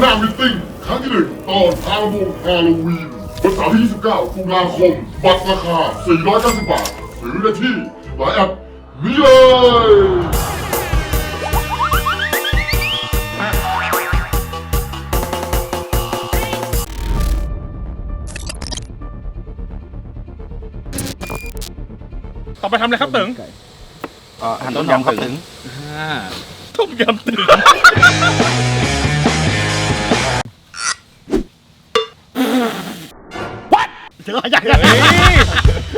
หน้ามิทติ้งครั้งที่หนึ่งตอนฮาโลวีนฮาโลวีนวันเสาร์ที่ 29ตุลาคม บัตรราคา 490 บาทซื้อได้ที่ไลน์แอปนี้เลยต่อไปทำอะไรครับตึงหั่นต้นหอมครับถึง ต้มยำตึง ถึงยังยัง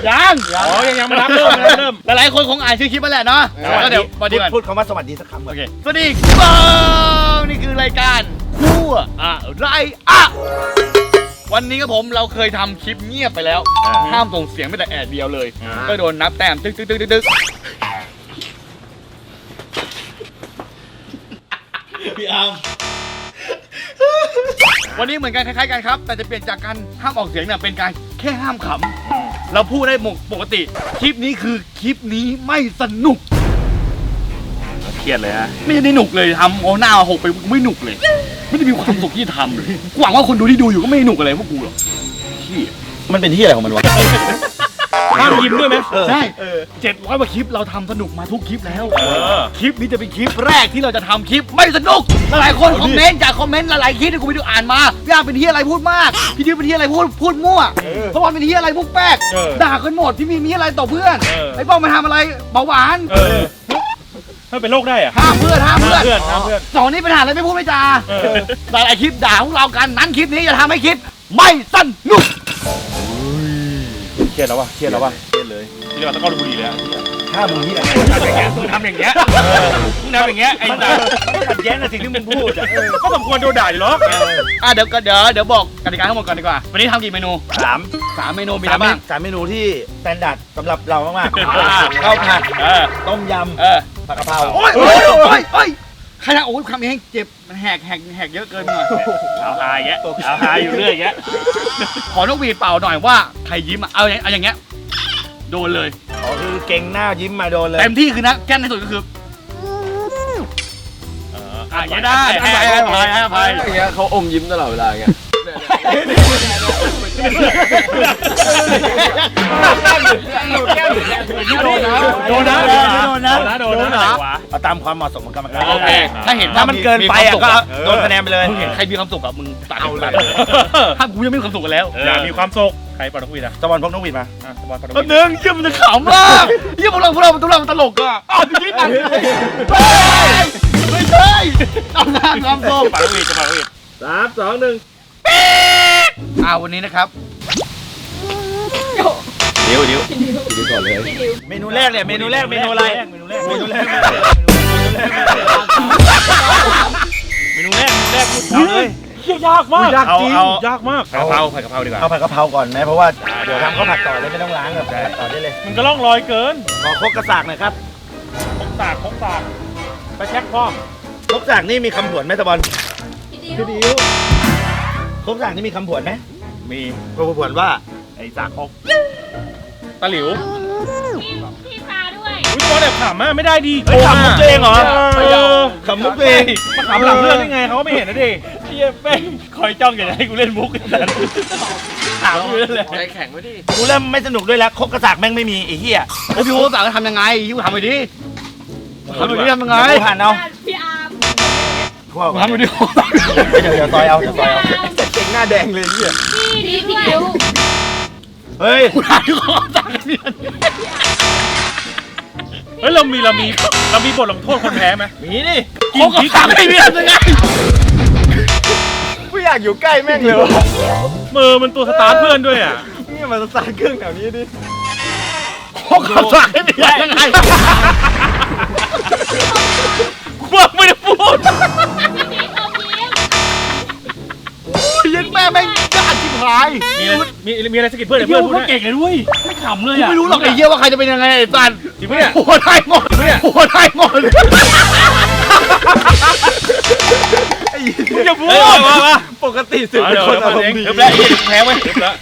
ยังอ๋อยังยังไม่รับเริ่มไม่รับเริ่ม หลายๆคนคงอ่านชื่อคลิปมาแหละเนาะแล้วเดี๋ยวมาดีก่อนพูดคำว่าสวัสดีสักคำก่อนโอเคสวัสดีครับนี่คือรายการคู่อะไรอะวันนี้ครับผมเราเคยทำคลิปเงียบไปแล้วห้ามส่งเสียงไม่แต่แอดเดียวเลยก็โดนนับแต้มตึ๊กตึ๊กตึ๊กตึ๊กตึ๊กพี่อาร์มวันนี้เหมือนกันคล้ายๆกันครับ แต่จะเปลี่ยนจากการห้ามออกเสียงเนี่ยเป็นการ แค่ห้ามขำ เราพูดได้ปกติ คลิปนี้คือคลิปนี้ไม่สนุก เครียดเลยฮะ ไม่ได้หนุกเลยทำเอาหน้าหกไปไม่หนุกเลย ไม่ได้มีความสุขที่ทำเลยกูหวังว่าคนดูที่ดูอยู่ก็ไม่หนุกอะไรพวกกูหรอกเหี้ยมันเป็นที่อะไรของมันวะห้ามยิ้มด้วยไหมใช่เจ็ด ร้อยกว่าคลิปเราทำสนุกมาทุกคลิปแล้วเออคลิปนี้จะเป็นคลิปแรกที่เราจะทำคลิปไม่สนุก หลายๆคนคอมเมนต์จากคอมเมนต์หลายๆคลิปที่กูไปดูอ่านมาพี่อาร์มเป็นที่อะไรพูดมาก พี่ดิวเป็นที่อะไรพูดพูดมั่วพระบอลเป็นที่อะไรมุกแป๊กเออด่ากันหมดพี่มีมีอะไรต่อเพื่อนเออ ไอ้ป้องมาทำอะไรเบาหวานเออถ้าเป็นโรคได้อะ ห้ามเพื่อนห้ามเพื่อนห้ามเพื่อนห้ามเพื่อน สองนี้ปัญหาอะไรไม่พูดไม่จาเออหลายๆคลิปด่าพวกเรากันนั้นคลิปนี้จะทำให้คลิปไม่สนุกเครียดแล้ววะเครียดแล้ววะเครียดเลย นี่เราตะก้อดูบุหรี่เลยอะถ้ามึงนี่แหละมึงทำอย่างเงี้ยมึงทำอย่างเงี้ยไอ้ตาขัดแย้งกับสิ่งที่มึงพูดอะก็สมควรโดนด่าอยู่หรอกอะเดี๋ยวก็เดี๋ยวเดี๋ยวบอกกติกาทั้งหมดก่อนดีกว่า วันนี้ทำกี่เมนูสามสามเมนูมีสาอะไรมเมบ้าง สามเมนูที่สแตนดาร์ดสำหรับเรามากอ่าๆข้าวผัดเออ ต้มยเออำผัดกะเพราโอ้ยโอ้ยโอ้ยโอ้ยใครนะโอ้ยคำนี้เจ็บมันแหกแหกแหกเยอะเกินหน่อยเอาหายอย่างเงี้ยเอาหายอยู่เรื่อยอย่างเงี้ยขอนกหวีดเป่าหน่อยว่าใครยิ้มอะเอาอย่างเอาอย่างเงี้ย โดนเลยอ๋อคือเก่งหน้ายิ้มมาโดนเลยเต็มที่คือนะแก้นในสุดก็คือเอออะอย่างเงี้ยได้ให้ให้อภัยให้อภัยอย่างเงี้ยเขาอมยิ้มตลอดเวลาอย่างเงี้ยโดนนะโดนนะโดนนะโดนนะโดนนะขวาเอาตามความเหมาะสมของกรรมการโอเคถ้าเห็นถ้ามันเกินไปอะก็โดนคะแนนไปเลยมึงเห็นใครมีความสุขกับมึงตัดเอาเลยถ้ากูยังไม่มีความสุขกันแล้วอย่ามีความสุข ใครปาดนกหวีดอะตะวันพกนกหวีดมาอะสปอนปาดนกหแป๊วีบดนึงเยี่ยมมันจะขำมากเยี่ยมพวกเราพวกเราพวกเรามันตลกอะอ้าวพี่ตังไม่ใช่เอาหน้าความสุขปาดนกหวีดจะปาดนกหวีดสามสองหนึ่งอ่าวันนี้นะครับ เดี๋ยวเดี๋ยวดูก่อนเลยเมนูแรกเนี่ยเมนูแรกเมนูอะไร เมนูแรกเมนูแรกเมนูแรกเมนูแรกพูดเอาเลยเฮียยากมากยากจริงเอา ยากมาก ผัดกะเพราผัดกะเพราดีกว่า เอาผัดกะเพราก่อนไหมเพราะว่าเดี๋ยวทำข้าวผัดต่อเลยไม่ต้องล้างแบบผัดต่อได้เลยมันก็ล่องลอยเกินขอครกกระสากหน่อยครับคกสากคกสากไปแช็คพร้อมครกสากนี่มีคำผวนไหมตะบอลพี่ดิวครกสากนี่มีคำผวนไหมมีคำผวนว่าไอ้สากคกตะหลิวพี่พี่พาด้วยอุ้ยตัวแบบขำอะไม่ได้ดีเฮ้ยขำมุกตัวเองเหรอเออขำมุกตัวเองมาขำหลังเรื่องได้ไงเขาก็ไม่เห็นนะดิ เฮียแม่งคอยจ้องอยากจะให้กูเล่นมุกกันถามอยู่นั่นแหละใจแข็งไว้ดิกูเริ่มไม่สนุกด้วยแล้วครกกระสากแม่งไม่มีไอ้เหี้ยแล้วพี่โอ๊ตสั่งให้ทำยังไงยูทำไปดิทำไปดิทำยังไงเดี๋ยวกูหั่นเอาพี่อาร์มคั่วก่อนทำไปดิเดี๋ยวเดี๋ยวซอยเอาเดี๋ยวซอยเอาเก่งหน้าแดงเลยเนี่ยพี่ดิวพี่ดิวเฮ้ยกูถามทุกคนสั่งให้พี่เฮ้ยเรามีเรามีเรามีบทลงโทษคนแพ้ไหมมีนี่เขาก็สั่งให้พี่ทำยังไง ไม่อยากอยู่ใกล้แม่งเลยมือมันตัวสตาร์ทเพื่อนด้วยอะนี่มันสตาร์ทเครื่องแถวนี้ดิเขาก็สั่งให้พี่ทำยังไงกูไม่ได้พูดพี่ดิวยิ้มยันแม่แม่งยากชิบหายมีอะไรมีมีอะไรสะกิดเพื่อนไอ้เดี๋ยวเหี้ยเพื่อนพูดก็ให้เก่งเลยด้วยไม่ขำเลยกูอะไม่รู้หรอกไอ้เหี้ยว่าใครจะเป็นยังไงไอ้สันจริงปะเนี่ยโอ้ได้หมดโอ้ได้หมดมึง อย่าพูดเฮ้ยมามาปกติสิเดี๋ยวคนเดี๋ยวอารมณ์ดีเดี๋ยวแพ้เดี๋ยวแพ้ไว้เดี๋ยวแล้ว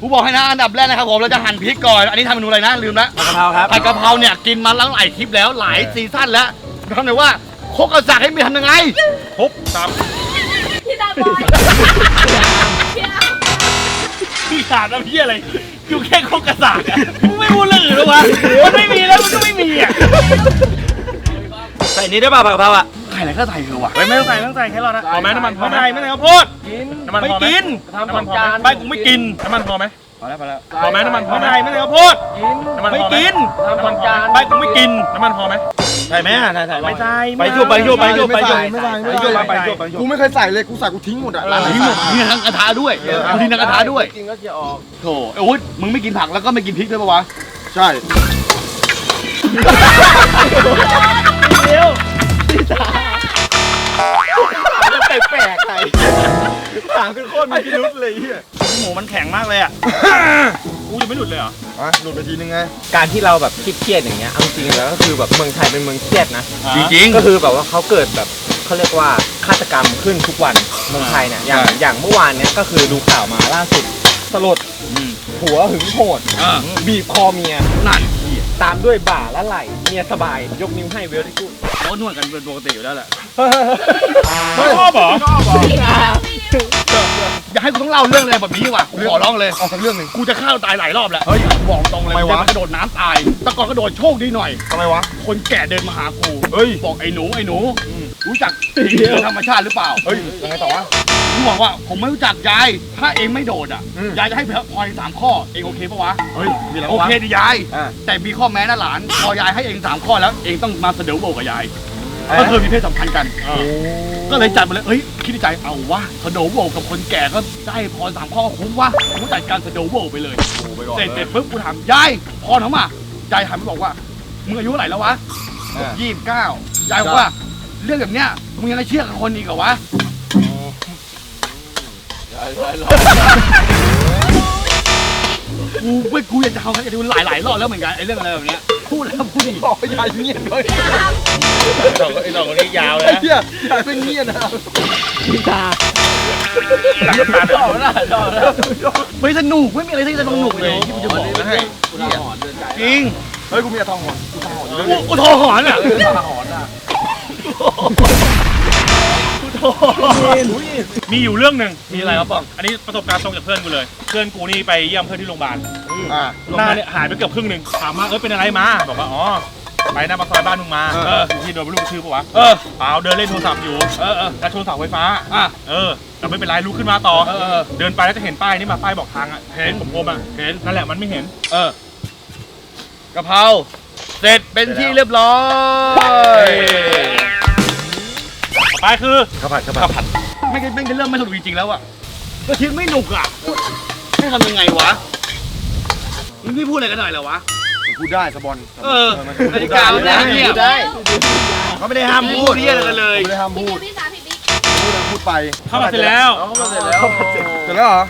กูบอกให้นะอันดับแรกนะครับผมเราจะหั่นพริกก่อน อันนี้ทำเมนูอะไรนะลืมละผัดกะเพราครับผัดกะเพราเนี่ยกินมาแล้วหลายคลิปแล้วหลายซีซั่นแล้วทำเลยว่าโคกกระสักให้มีทำยังไงทุบตามพี่พี่ขาดน้ำพี่อะไรอยู่แค่โคกกระสากอะมึงไม่พูดเรื่องอื่นหรอวะมันไม่มีแล้วมันก็ไม่มีอะใส่นี้ได้ป่ะผักกะเพราอะ ใครอะไรก็ใส่เถอะว่ะไม่ต้องใส่ไม่ต้องใส่แค่รอนะพอไหมน้ำมันพอไหมไม่ใส่ข้าวโพดกินน้ำมันพอไหมไม่กินน้ำมันพอไหมทำสองจานไม่กูไม่กินน้ำมันพอไหมพอแล้วพอแล้วพอไหมน้ำมันพอไหมไม่ใส่ข้าวโพดกินน้ำมันพอไหมไม่กินน้ำมันพอไหมทำสองจานไม่กูไม่กินน้ำมันพอไหมใส่ไหมอะใส่ใส่ไม่ใส่ไปชั่วไปชั่วไปชั่วไปชั่วไม่ใส่ไม่ไปใส่ชั่วไม่ไปใส่ชั่วไปชั่วกูไม่เคยใส่เลยกูใส่กูทิ้งหมดอะร้านนี้หมดมีทั้งกระทะด้วยเอาทิ้งทั้งกระทะด้วยกินก็จะออกโถไอ้วุฒิมึงไม่กินผักแล้วก็ไม่กินพริกด้วยปะวะใช่ แปลกๆใครถามขึ้นโคตรมีพิรุษเลยเฮียหมูมันแข็งมากเลยอะกูยังไม่หลุดเลยเหรออะหลุดไปทีนึงไง การที่เราแบบเครียดๆอย่างเงี้ยเอาจริงๆแล้วก็คือแบบเมืองไทยเป็นเมืองเครียดนะ จริงก็คือแบบว่าเขาเกิดแบบเขาเรียกว่าฆาตกรรมขึ้นทุกวันเมืองไทยเนี่ยอย่างอย่างเมื่อวานเนี้ยก็คือดูข่าวมาล่าสุดสลดผัวหึงโหดอ่าบีบคอเมียนั่น ตามด้วยบ่าและไหล่เมียสบาย ยกนิ้วให้เวลที่กูดเขานวดกันเป็นปกติอยู่แล้วแหละ ชอบเหรออ ย่าให้กูต้องเล่าเรื่องอะไรแบบนี้ว่ะกูขอร้องเลยเอาสักเรื่องหนึ่งกูจะฆ่าตัวตายหลายรอบแล้วเฮ้ยบอกตรงเลยทำไมวะจะกระโดดน้ำตายแต่ก่อนกระโดดโชคดีหน่อย ทำไมวะ คนแก่เดินมาหากูเฮ้ย บอกไอ้หนูไอ้หนู รู้จักสิ่งเหนือธรรมชาติหรือเปล่าเฮ้ยยังไงต่อวะ กูบอกว่าผมไม่รู้จักยาย ถ้าเองไม่โดดอะอืม ยายจะให้พรสามข้อเองโอเคปะวะเฮ้ยมีอะไรโอวะ เคดิยาย อ่า แต่มีข้อแม้นะหลานพอยายให้เองสามข้อแล้วเองต้องมาเสดอโบกกับยายก็คือมีเพศสัมพันธ์กัน ก็เลยจัดมาเลยเฮ้ยคิดในใจเอาวะสโดโวกับคนแก่ก็ได้พรสามข้อคุ้มวะกูจัดการสโดโวไปเลยเสร็จเสร็จปุ๊บกูถามยายพรเขามายายหันมาบอกว่ามึงอายุเท่าไหร่แล้ววะยี่สิบเก้ายายบอกว่า เรื่องแบบเนี้ยมึงยังจะเชื่อกับคนอีกเหรอวะ กูเว้ยกูอยากจะเอาจะดูหลายหลายๆรอบแล้วเหมือนกันไอ้เรื่องอะไรแบบเนี้ยพูดแล้วพูดอีกบอกยายเงียบเลยดอกไอ้ดอกคนนี้ยาวเลยนะเฮียยายเป็นเงียบนะต่อแล้วไม่สนุกไม่มีอะไรที่จะสนุกเลยที่กูจะบอกนะจริงเฮ้ยกูมีอะทองหอนกูทองหอนเลยกูกูโทรหอนอะทองหอนอะ มีอยู่เรื่องหนึ่งมีอะไรครับปองอันนี้ประสบการณ์ตรงจากเพื่อนกูเลย เพื่อนกูนี่ไปเยี่ยมเพื่อนที่โรงพยาบาลอ่าหน้าเนี่ยหายไปเกือบครึ่งหนึ่งถามว่าเอ้ยเป็นอะไรมาบอกว่าอ๋อไปหน้าปากซอยบ้านมึงมาเออที่โดนไม่รู้ชื่อปะวะเออเปล่าเดินเล่นโทรศัพท์อยู่เออเออแต่โทรศัพท์ไฟฟ้าอะเออแต่ไม่เป็นไรลุกขึ้นมาต่อเออเดินไปแล้วจะเห็นป้ายนี่มาป้ายบอกทางอะเห็นผมโอมอะเห็นนั่นแหละมันไม่เห็น เออกะเพราเสร็จเป็นที่เรียบร้อย ต่อไปคือข้าวผัดข้าวผัด ไม่ใช่ไม่ใช่เรื่องไม่สนุกจริงๆแล้วอะก็คิดไม่หนุกอะให้ทำยังไงวะมึงไม่พูดอะไรกันหน่อยเหรอวะพูดได้สะบอลเออนาฬิกามันได้เนี่ยได้เขาไม่ได้ห้ามพูพูดดเรียกอะไรกันเลยไม่ได้ห้ามพี่พูดพี่สาพี่บิ๊กพูดแล้วพูดไปเข้ามาเสร็จแล้วเสร็จแล้วเสร็จแล้วเหรอ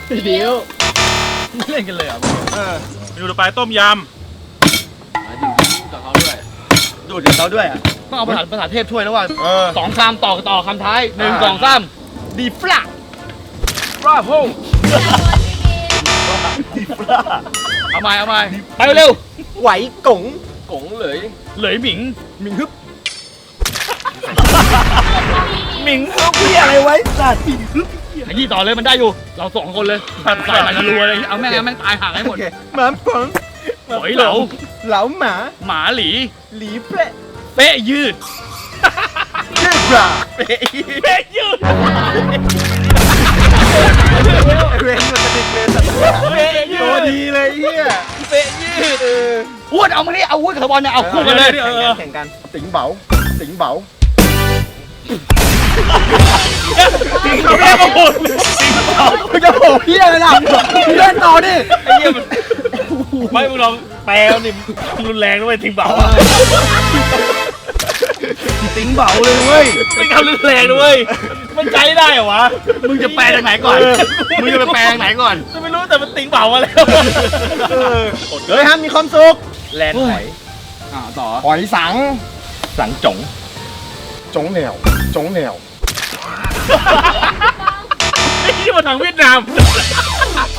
เล่นกันเลยอะเออเมนูต่อไปต้มยดูดกับเขาด้วยอะต้องเอาภาษาภาษาเทพช่วยแล้วว่าเออสองคำต่อต่อคำท้ายหนึ่งอ่าสองสาม ดีฟลาบราโวเอาใหม่เอาใหม่ไปเร็วไหวกงกงเลยเหลยหมิงมิงฮึบำหมิงพี่อะไรไว้สัตว์ขยี้ต่อเลยมันได้อยู่ เราสองคนเลยแบบใส่มันรัวเลยเอาแม่งเอาแม่งตายห่างให้หมดหมาฝังหอยเหลาเหลาหมา หมาหลี หลีเปะเป๊ะยืด เรียกยืดเป๊ะยืดเวนมันติดเลยสัตว์เป๊ะยืตัวดดีเลยเฮียเป๊ะยืดเอออ้วนเอามานี่เอาอ้วนกับตะบอลเนี่ยเอาคู่กันเลยเออแข่งกันติ๋งเบาติ๋งเบาเขาเรียกว่าพูดมึงจะโผล่เฮียเลยล่ะพี่เล่นต่อดิไอ้เหี้ยมันไม่มึงลองแปลนี่รุนแรงด้วยทิ้งเบา ติ๋งเบาเลยเว้ยไม่คำรุนแรงด้วยมันใจได้เหรอวะมึงจะแปลจากไหนก่อนมึงจะไปแปลจากไหนก่อนจะไม่รู้แต่มันติงเบามาแล้วเฮ้ยห้ามมีความสุขแลนด์หอยอ่าต่อหอยสังสังจงจงเหนียวจงเหนียวไอ้ที่มาทางเวียดนาม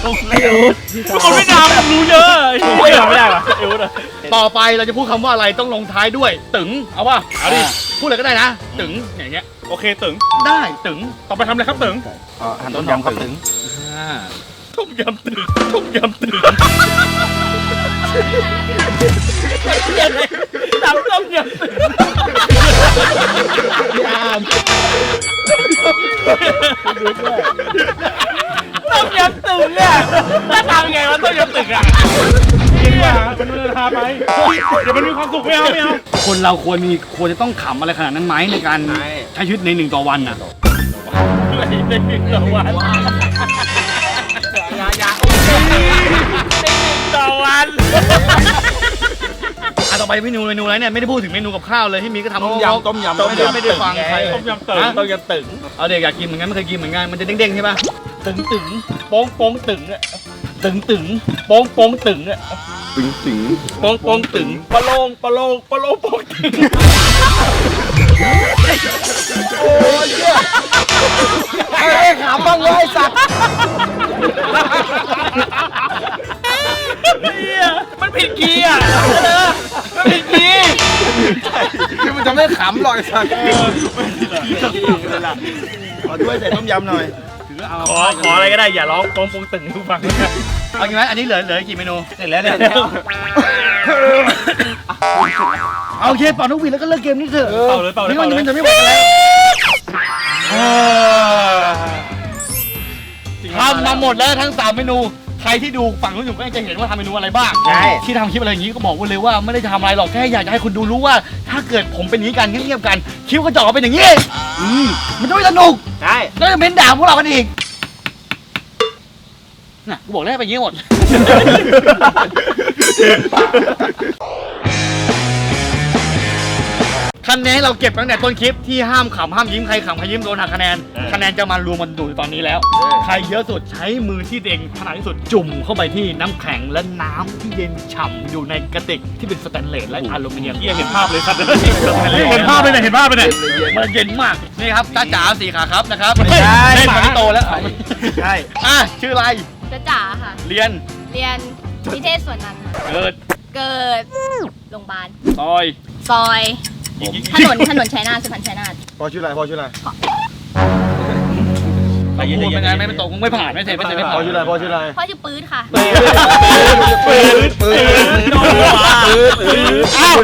คนไม่ดามรู้เยอะไม่ได้ไม่ได้วะเอวนะต่อไปเราจะพูดคำว่าอะไรต้องลงท้ายด้วย ตึงเอาป่ะเอาดิพูดเลยก็ได้นะ ตึงอย่างเงี้ยโอเคตึงได้ตึงต่อไปทำอะไรครับตึงหั่นต้มยำครับถึงต้มยำตึงต้มยำตึงทำต้มยำตึง ต้มยำตึงเนี่ยถ้าทำยังไงวะต้มยำตึงอะจริงว่ะมันมันราคาไปเดี๋ยวมันมีความสุขไม่เอาไม่เอาคนเราควรมีควรจะต้องขำอะไรขนาดนั้นไหมในการใช้ชีวิตในหนึ่งต่อวันน่ะในหนึ่งต่อวันต่อวันอะต่อไปเมนูเมนูอะไรเนี่ยไม่ได้พูดถึงเมนูกับข้าวเลยที่มีก็ทำต้มยำต้มยำไม่ได้ไม่ได้ฟังใครต้มยำตึงฮะต้มยำตึงเอาเด็กอยากกินเหมือนกันไม่เคยกินเหมือนกันมันจะเด้งๆใช่ปะ ตึงตึงโป้งโป้งตึงอะตึงตึงโป้งโป้งตึงอะตึงตึงโป้งโป้งตึงปะโลงปะโลงปะโลงโป้งตึงเอ้ยขำบ้างเลยสัตว์เหี้ยมันผิดกีย์อะมันผิดกีย์คือมันจะไม่ขำหรอกไอ้สัตว์ขอช่วยใส่ต้มยำหน่อย ขอขออะไรก็ได้อย่าร้องโป้งโป้งตึงให้กูฟังเอางี้ไหมอันนี้เหลือเหลือกี่เมนูเสร็จแล้วเนี่ยเอาโอเคเป่านกหวีดแล้วก็เลิกเกมนี้เถอะเป่าเลยเป่าเลยนี่เป่ามันเลยมันจะไม่ไหวกันแล้วทำมาหมดแล้วทั้ง3เมนู ใครที่ดูฝั่งนู้นอยู่ก็จะเห็นว่าทำเมนูอะไรบ้างใช่ ที่ทำคลิปอะไรอย่างนี้ก็บอกไว้เลยว่าไม่ได้จะทำอะไรหรอกแค่อยากจะให้คุณดูรู้ว่า ถ้าเกิดผมเป็นอย่างนี้กันเงียบๆกันคลิปก็จะออกมาเป็นอย่างนี้อืมมันจะไม่สนุก ใช่ แล้วจะเป็นด่าพวกเรากันอีก น่ะ กูบอกแล้วไปอย่างนี้หมด คะแนนเราเก็บตั้งแต่ต้นคลิปที่ห้ามขำห้ามยิ้มใครขำใครยิ้มโดนหักคะแนนคะแนนจะมารวมมันดูตอนนี้แล้ว ใครเยอะสุดใช้มือที่ตัวเองถนัดที่สุดจุ่มเข้าไปที่น้ำแข็งและน้ำที่เย็นฉ่ำอยู่ในกระติกที่เป็นสแตนเลสและอลูมิเนียมเฮียเห็นภาพเลยครับเห็นภาพเลยเนี่ยเห็นภาพเลยเนี่ยมันเย็นมากนี่ครับจ้าจ๋าสี่ขาครับนะครับไม่ใช่เล่นมาที่โตแล้วใช่อะชื่ออะไรจะจ๋าค่ะ เรียนเรียนนิเทศส่วนนั้นค่ะเกิดเกิดโรงพยาบาลซอยซอย ถนนถนนชัยนาทสุพรรณชัยนาทพอชื่ออะไรพอชื่ออะไรพูดเป็นไงไม่เป็นตกมึงไม่ผ่านไม่เสร็จไม่เสร็จไม่พผ่าอนชื่ออะไรพอชื่ออะไรพ่อชื่อปื๊ดค่ะ ปืนปืนปืนโดนว่ะอ้าว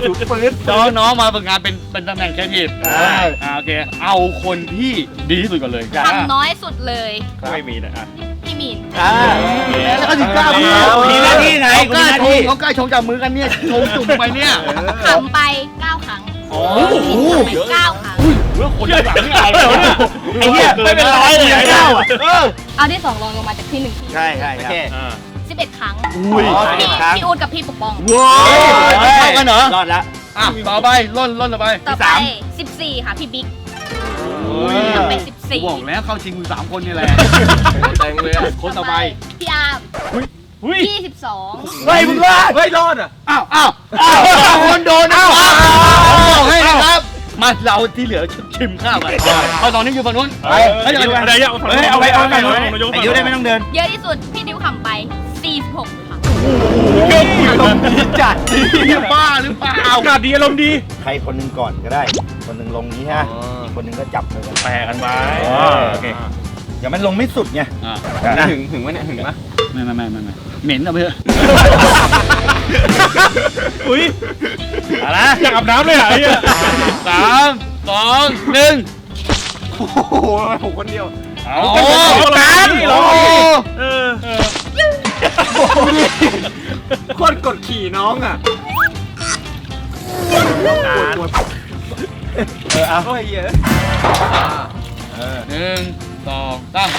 น้องน้องมาฝึกงานเป็นเป็นตำแหน่งแคทีฟอ่าโอเค เอาคนที่ดีที่สุดก่อนเลยทำน้อยสุดเลยไม่มีนะอะพี่มีนอ่าแล้วก็ถึงกล้าพูดมีหน้าที่ไงเขากล้ามีหน้าที่ชงเขากล้าชงจับมือกันเนี่ยชงจุ่มไปเนี่ยขำไป 9ครั้งโอ้พี่มีนขำไป9ครั้งแล้วคนหลังนี่อายเลยไอ้เหี้ยไม่เป็นร้อยเลยเจ้าอะเอาที่สองรองลงมาจากที่หนึ่งที่ใช่ใช่ครับ11ครั้งอุ้ยพี่ครั้ง พี่อูดกับพี่ปกป้อง ว้าวเท่ากันเหรอรอดละ อะต่อไปล่นล่นต่อไป ต่อไป 14 ค่ะ พี่บิ๊กขำไปบอกแล้วเข้าชิงอยู่สามคนนี่แหละ แต่งเลยอะคนต่อไป พี่อาร์ม อุ้ย22เฮ้ยมึงรอดเฮ้ยรอดอะอ้าวอ้าวอ้าวคนโดนอ้าวอ้าวให้นะครับมาเราที่เหลือชิมข้าวกันเอาตอนนี้อยู่ฝั่งนู้นไปเฮ้ยอะไรอะเฮ้ยเอาไปเอาไปเอาเอาไปไปเอาไปไอ้ยูได้ไม่ต้องเดิน เยอะที่สุดพี่ดิวขำไป46ค่ะจัดบ้าหรือเปล่าอากาศดีอารมณ์ดี ใครคนหนึงก่อนก็ได้ คนหนึงลงนี้ฮะอีกคนหนึงก็จับมือกันแปะกันไว้โอเค อย่ามันลงไม่สุดไงอ่าถึงถึงวะเนี่ยถึงปะไม่ไม่ไม่ไม่ไม่เหม็นนะเพื่อนอุ้ยอะไรอยากอาบน้ำเลยอะไอ้เหี้ยสามสองหนึ่งโอ้โหผมคนเดียวเอาโอ้กันโอ้เออโคตรกดขี่น้องอะเออเอาเฮ้ยเยอะหนึ่ง สองสาม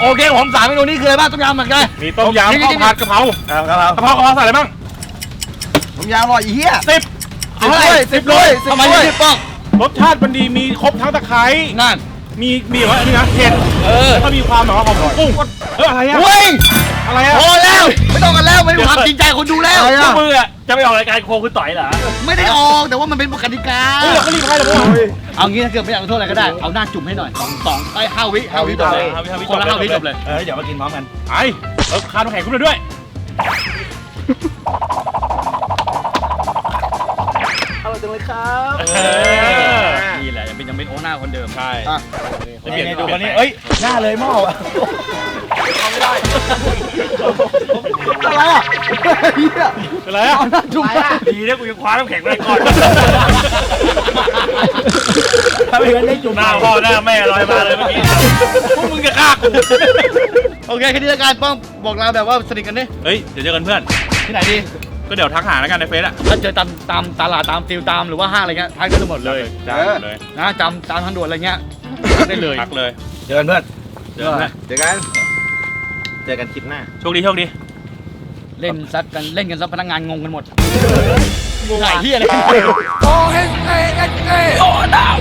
โอเคผมสามเมนูนี้คืออะไรบ้างต้มยำเหมือนกันมีต้มยำข้าวผัดกะเพราเอาครับกะเพรากะเพราใส่อะไรบ้างผมยาวรอยอีเหี้ยสิบเอาเลยสิบเลยทำไมไม่สิบป้องรสชาติมันดีมีครบทั้งตะไคร้นั่นมีมีแบบว่าอันนี้นะเผ็ดเออแล้วก็มีความแบบว่าหอมกุ้งเอออะไรอะเฮ้ย อะไรอะพอแล้ว ไม่ต้องกันแล้วไม่ได้ความจริงใจคนดูแล้ว พวกมืออะจะไปออกรายการโคคุณต่อยเหรอไม่ได้ออกแต่ว่ามันเป็นกติกาเออเราก็รีบให้แล้วพวกเอางี้ถ้าเกิดไม่อยากขอโทษอะไรก็ได้ เอาหน้าจุ่มให้หน่อยสองสองไอ้ห้าวิห้าวิจบเลยห้าวิห้าวิคนละห้าวิจบเลยเออเดี๋ยวมากินพร้อมกัน ไอ้เออข้าวน้ำแข็งขึ้นมาด้วย อร่อยจังเลยครับเออนี่แหละยังเป็นยังเป็นโอน่าคนเดิม ใช่อะ จะเปลี่ยนนี่ดูดูคคนนนี้นี้ เอ้เอ้ยยหน้าเลยหม้อ วะอะไรอะเฮียอะไรอะจุ่มไปดีนะกูยังคว้าน้ำแข็งไว้ก่อนถ้าไม่งั้นได้จุ่มหน้าพ่อหน้าแม่ลอยมาเลยเมื่อกี้พวกมึงจะฆ่ากูโอเคแค่นี้ละกันป้องบอกลาแบบว่าสนิทกันดิเฮ้ยเดี๋ยวเจอกันเพื่อนที่ไหนดีก็เดี๋ยวทักหาแล้วกันในเฟซอะถ้าเจอตามตามตลาดตามฟิลตามหรือว่าห้างอะไรเงี้ยทักได้หมดเลยได้เลยนะจำตามทางด่วนอะไรเงี้ยทักได้เลยทักเลยเจอกันเพื่อนเจอกันเพื่อนเจอกัน เจอกันคลิปหน้า โชคดีโชคดี เล่นซัดกันเล่นกันซัดพนักงานงงกันหมดงงไอ้เหี้ยอะไรโอ้เฮ้ยเอ้ยเอ้ยเอ้ยโอ้ดาว